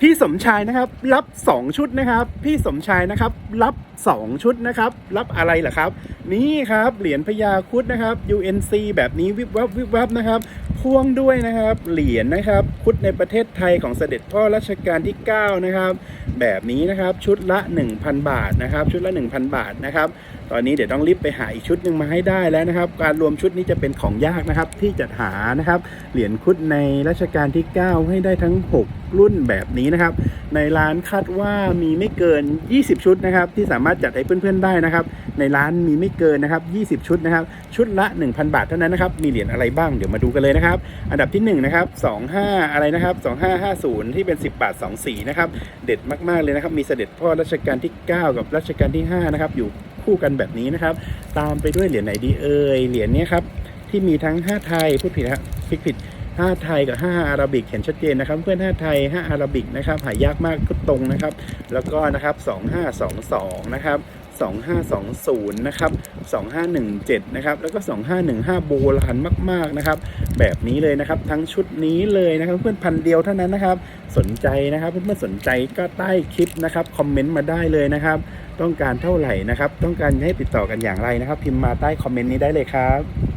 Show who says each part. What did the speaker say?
Speaker 1: พี่สมชายนะครับ รับ 2 ชุดนะครับ พี่สมชายนะครับ รับ 2 ชุดนะครับ รับอะไรเหรอครับ นี่ครับเหรียญพญาคุดนะครับ UNC แบบนี้วิบวับวิบวับนะครับพ่วงด้วยนะครับ เหรียญนะครับคุดในประเทศไทยของเสด็จพ่อรัชกาลที่ 9 นะครับ แบบนี้นะครับชุดละ 1,000 บาทนะครับ ชุดละ 1,000 บาทนะครับ ตอนนี้เดี๋ยวต้องรีบไปหาอีกชุดหนึ่งมาให้ได้แล้วนะครับ การรวมชุดนี้จะเป็นของยากนะครับ ที่จะหานะครับ เหรียญคุดในรัชกาลที่ 9 ให้ได้ทั้ง 6 รุ่นแบบนี้นะครับ ในร้านคาดว่ามีไม่เกิน 20 ชุดนะครับ ที่สามารถจัดให้เพื่อนๆได้นะครับ ในร้านมีไม่เกินนะครับ 20 ชุดนะครับ ชุดละ 1,000 บาทเท่านั้นนะครับ มีเหรียญอะไรบ้างเดี๋ยวมาดูกันเลยนะครับอันดับที่1นะครับ25 อะไรนะครับ 2550 ที่เป็น 10 บาท 2 สีนะครับ เด็ดมากๆเลยนะครับ มีเสด็จพ่อรัชกาลที่ 9 กับรัชกาลที่ 5 นะครับ อยู่คู่กันแบบนี้นะครับ ตามไปด้วยเหรียญไหนดีเอ่ย เหรียญนี้ครับ ที่มีทั้ง 5 ไทย พูดผิดนะผิดผิด5ไทยกับ 5 อาราบิกเห็นชัดเจนนะครับ เพื่อน5ไทย 5 อาราบิกนะครับ หายากมากก็ตรงนะครับ แล้วก็นะครับ 2522 นะครับ 2520 นะครับ 2517 นะครับ แล้วก็ 2515 โบราณมาก ๆ นะครับ แบบนี้เลยนะครับ ทั้งชุดนี้เลยนะครับ เพื่อนพันเดียวเท่านั้นนะครับ สนใจนะครับ เพื่อนๆสนใจก็ใต้คลิปนะครับ คอมเมนต์มาได้เลยนะครับ ต้องการเท่าไหร่นะครับ ต้องการให้ติดต่อกันอย่างไรนะครับ พิมพ์มาใต้คอมเมนต์นี้ได้เลยครับ